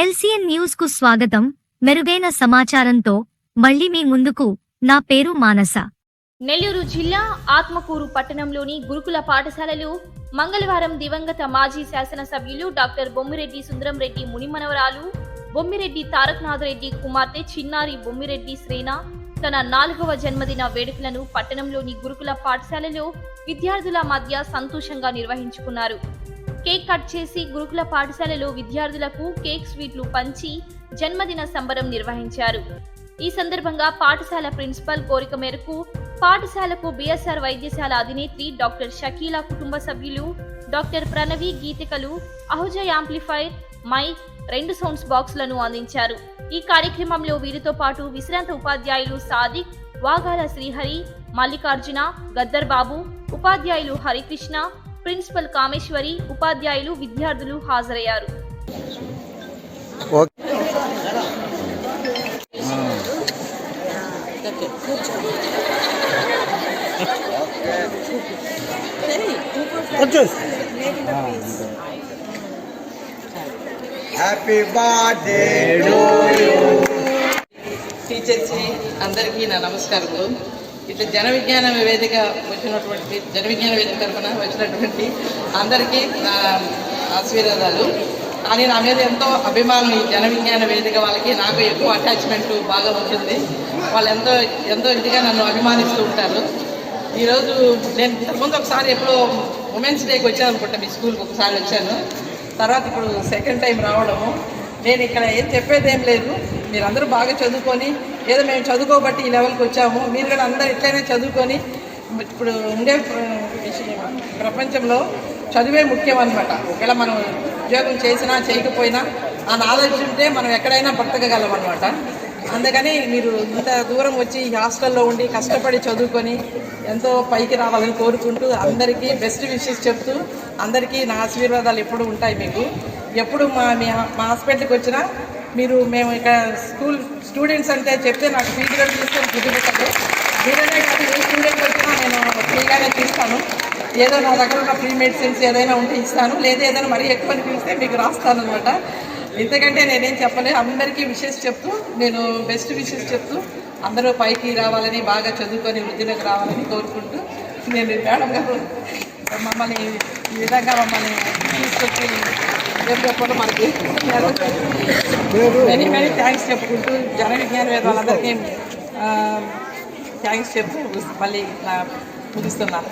LCN న్యూస్కు స్వాగతం. మెరుగైన సమాచారంతో మళ్ళీ మీ ముందుకు నా పేరు మానస. నెల్లూరు జిల్లా ఆత్మకూరు పట్టణంలోని గురుకుల పాఠశాలలో మంగళవారం దివంగత మాజీ శాసనసభ్యులు డాక్టర్ బొమ్మిరెడ్డి సుందరం రెడ్డి మునిమనవరాలు బొమ్మిరెడ్డి తారకనాథ్ రెడ్డి కుమార్తె చిన్నారి బొమ్మిరెడ్డి శ్రేణ తన నాలుగవ జన్మదిన వేడుకలను పట్టణంలోని గురుకుల పాఠశాలలో విద్యార్థుల మధ్య సంతోషంగా నిర్వహించుకున్నారు. కేక్ కట్ చేసి గురుకుల పాఠశాలలో విద్యార్థులకు కేక్ స్వీట్లు పంచి జన్మదిన సంబరం నిర్వహించారు. ఈ సందర్భంగా పాఠశాల ప్రిన్సిపల్ కోరిక మేరకు పాఠశాలకు బిఎస్ఆర్ వైద్యశాల అధినేత్రి డాక్టర్ షకీలా కుటుంబ సభ్యులు డాక్టర్ ప్రణవి గీతికలు అహుజ యాంప్లిఫైర్ మైక్ రెండు సౌండ్స్ బాక్స్లను అందించారు. ఈ కార్యక్రమంలో వీరితో పాటు విశ్రాంత ఉపాధ్యాయులు సాదిక్ వాగాల శ్రీహరి మల్లికార్జున గద్దర్ బాబు ఉపాధ్యాయులు హరికృష్ణ ప్రిన్సిపల్ కామేశ్వరి ఉపాధ్యాయులు విద్యార్థులు హాజరయ్యారు. Okay happy birthday to teachers అందరికీ నా నమస్కారములు. ఇట్లా జన విజ్ఞాన వేదిక వచ్చినటువంటి జన విజ్ఞాన వేదిక తరఫున వచ్చినటువంటి అందరికీ ఆశీర్వాదాలు. కానీ నా మీద ఎంతో అభిమానం ఈ జన విజ్ఞాన వేదిక వాళ్ళకి. నాకు ఎక్కువ అటాచ్మెంట్ బాగా ఉంటుంది. వాళ్ళు ఎంతో ఎంతో ఇదిగా నన్ను అభిమానిస్తూ ఉంటారు. ఈరోజు నేను ఇంతకుముందు ఒకసారి ఎప్పుడో ఉమెన్స్ డేకి వచ్చాను అనుకుంటా మీ స్కూల్కి ఒకసారి వచ్చాను. తర్వాత ఇప్పుడు సెకండ్ టైం రావడము. నేను ఇక్కడ ఏం చెప్పేది ఏం లేదు. మీరందరూ బాగా చదువుకొని ఏదో మేము చదువుకోబట్టి ఈ లెవెల్కి వచ్చాము. మీరు కూడా అందరూ ఇట్లనే చదువుకొని ఇప్పుడు ఉండే విషయం- ప్రపంచంలో చదువే ముఖ్యం అనమాట ఒకవేళ మనం ఉద్యోగం చేసినా చేయకపోయినా ఆ నాలెడ్జ్ ఉంటే మనం ఎక్కడైనా బ్రతకగలం అనమాట అందుకని మీరు ఇంత దూరం వచ్చి ఈ హాస్టల్లో ఉండి కష్టపడి చదువుకొని ఎంతో పైకి రావాలని కోరుకుంటూ అందరికీ బెస్ట్ విషెస్ చెప్తూ అందరికీ నా ఆశీర్వాదాలు ఎప్పుడు ఉంటాయి మీకు. ఎప్పుడు మా మీ మా హాస్పిటల్కి వచ్చినా మీరు మేము ఇక్కడ స్కూల్ స్టూడెంట్స్ అంటే చెప్తే నాకు ఫీజుగా తీసుకొని చూపించదు మీరనే కాదు ఏ స్టూడెంట్ వచ్చినా నేను ఫ్రీగానే తీస్తాను. ఏదో నా దగ్గర ఉన్న ఫ్రీ మెడిసిన్స్ ఏదైనా ఉంటే ఇస్తాను. లేదా ఏదైనా మరీ ఎక్కువ పిలిస్తే మీకు రాస్తాను అనమాట ఇంతకంటే నేనేం చెప్పలేదు అందరికీ విషెస్ చెప్తూ నేను బెస్ట్ విషెస్ చెప్తూ అందరూ పైకి రావాలని బాగా చదువుకొని వృద్ధిలోకి రావాలని కోరుకుంటూ నేను మేడం గారు మమ్మల్ని ఈ విధంగా మమ్మల్ని తీసుకొచ్చి ఏం మనకి మెనీ మెనీ థ్యాంక్స్ చెప్పుకుంటూ జన విజ్ఞాన వేద వాళ్ళందరికీ థ్యాంక్స్ చెప్తూ మళ్ళీ నా ముగిస్తున్నాను